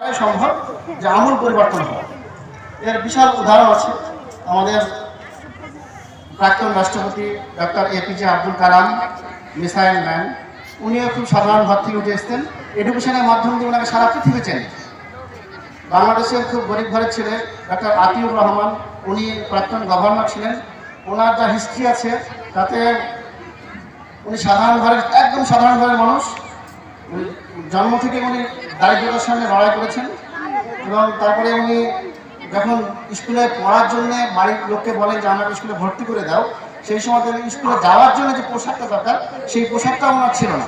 সম্ভব যে আমূল পরিবর্তন হয় এর বিশাল উদাহরণ আছে আমাদের প্রাক্তন রাষ্ট্রপতি doctor APJ Abdul Kalam, missile man. উনিও খুব সাধারণ ঘর থেকে উঠে এসতেন এডুকেশনের মাধ্যমে দিয়ে ওনাকে সারা পৃথিবী চেনে। বাংলাদেশের খুব গরিব ঘরের ছেলে ডক্টর আতিউর রহমান, উনি প্রাক্তন গভর্নর ছিলেন। ওনার যা হিস্ট্রি আছে, তাতে উনি সাধারণ ঘরের, একদম সাধারণ ঘরের মানুষ। জন্ম থেকে উনি দারিদ্রতার সঙ্গে লড়াই করেছেন এবং তারপরে উনি যখন স্কুলে পড়ার জন্য বাড়ির লোককে বলেন যে আমাকে স্কুলে ভর্তি করে দাও, সেই সময় স্কুলে যাওয়ার জন্য যে পোশাকটা দরকার, সেই পোশাকটা ওনার ছিল না।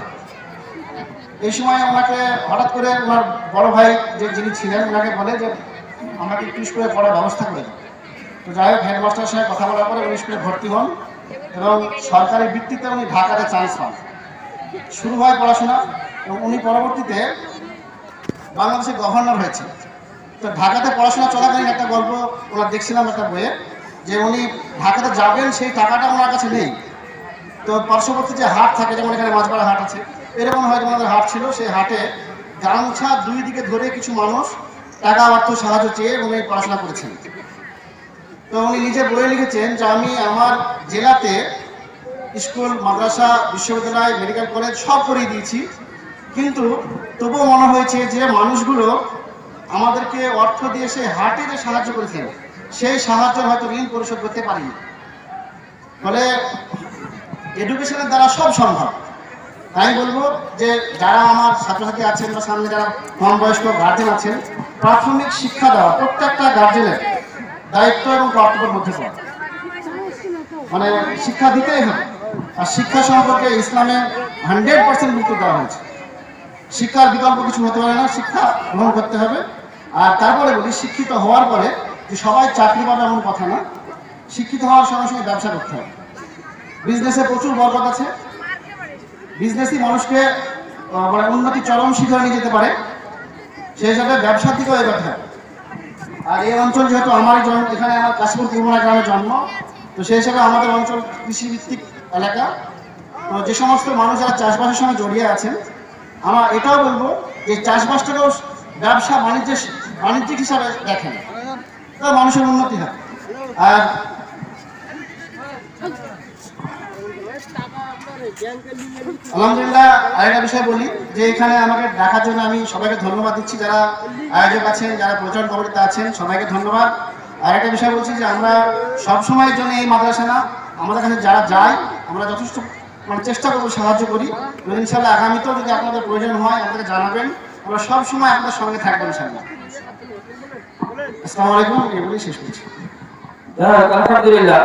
এই সময় ওনাকে হঠাৎ করে ওনার বড় ভাই যে যিনি ছিলেন, ওনাকে বলে যে আমাকে একটু স্কুলে পড়ার ব্যবস্থা করে দাও। তো যাই হোক, হেডমাস্টারের সঙ্গে কথা বলার পরে উনি স্কুলে ভর্তি হন এবং সরকারি ভিত্তিতে উনি ঢাকাতে চান্স পান। শুরু হয় পড়াশোনা এবং উনি পরবর্তীতে বাংলাদেশের গভর্নর হয়েছে। তো ঢাকাতে পড়াশোনা চলাকালীন একটা গল্প ওনার দেখছিলাম একটা বইয়ে, যে উনি ঢাকাতে যাবেন, সেই টাকাটা ওনার কাছে নেই। তো পার্শ্ববর্তী যে হাট থাকে, যেমন এখানে মাছপাড়া হাট আছে, এরকম হয়তো আমাদের হাট ছিল, সেই হাটে গামছা দুই দিকে ধরে কিছু মানুষ টাকা, অর্থ, সাহায্য চেয়ে উনি পড়াশোনা করেছেন। তো উনি নিজে বইয়ে লিখেছেন যে আমি আমার জেলাতে স্কুল, মাদ্রাসা, বিশ্ববিদ্যালয়, মেডিকেল কলেজ সব করিয়ে দিয়েছি। কিন্তু তবুও মনে হয়েছে যে মানুষগুলো আমাদেরকে অর্থ দিয়ে সেই হাটে যে সাহায্য করেছেন, সেই সাহায্য হয়তো ঋণ পরিশোধ করতে পারিনি। ফলে এডুকেশনের দ্বারা সব সম্ভব। তাই বলব যে যারা আমার ছাত্রছাত্রী আছেন বা সামনে যারা কম বয়স্ক গার্জেন আছেন, প্রাথমিক শিক্ষা দেওয়া প্রত্যেকটা গার্জেনের দায়িত্ব এবং কর্তব্যের মধ্যে পড়ে। মানে শিক্ষা দিতেই হবে। আর শিক্ষা সম্পর্কে ইসলামে হান্ড্রেড পার্সেন্ট গুরুত্ব দেওয়া হয়েছে। শিক্ষার বিকল্প কিছু হতে পারে না, শিক্ষা গ্রহণ করতে হবে। আর তারপরে বলি, শিক্ষিত হওয়ার পরে যে সবাই চাকরি পাবে এমন কথা না, শিক্ষিত হওয়ার সঙ্গে সঙ্গে ব্যবসা করতে হবে। বিজনেসে প্রচুর বরকত আছে। বিজনেসই মানুষকে মানে উন্নতি চরম শিখরে নিয়ে যেতে পারে। সেই হিসাবে ব্যবসার দিকেও এগোতে হবে। আর এই অঞ্চল যেহেতু আমার জন্ম এখানে আমার কাশীপুর ত্রিমোনা গ্রামে জন্ম, তো সেই হিসাবে আমাদের অঞ্চল কৃষিভিত্তিক এলাকা। তো যে সমস্ত মানুষ যারা চাষবাসের সঙ্গে জড়িয়ে আছেন আমরা এটাও বলব যে চাষবাসটাকেও ব্যবসা বাণিজ্যের বাণিজ্যিক হিসাবে দেখেন। তা মানুষের উন্নতি হয়। আর আলহামদুলিল্লাহ আরেকটা বিষয় বলি, যে এখানে আমাকে দেখার জন্য আমি সবাইকে ধন্যবাদ দিচ্ছি, যারা আয়োজক আছেন, যারা প্রচার কমিটিতে আছেন, সবাইকে ধন্যবাদ। আরেকটা বিষয় বলছি যে আমরা সব সময়ের জন্য এই মাদ্রাসা না, আমাদের কাছে যারা যায়, আমরা যথেষ্ট মানে চেষ্টা করব, সাহায্য করি। ইনশাল্লাহ আগামীতেও যদি আপনাদের প্রয়োজন হয় আপনাদের জানাবেন। আমরা সব সময় আপনাদের সঙ্গে থাকবেন ইনশাল্লাহ আসসালামু আলাইকুম এগুলি শেষ করছি। হ্যাঁ আলহামদুলিল্লাহ।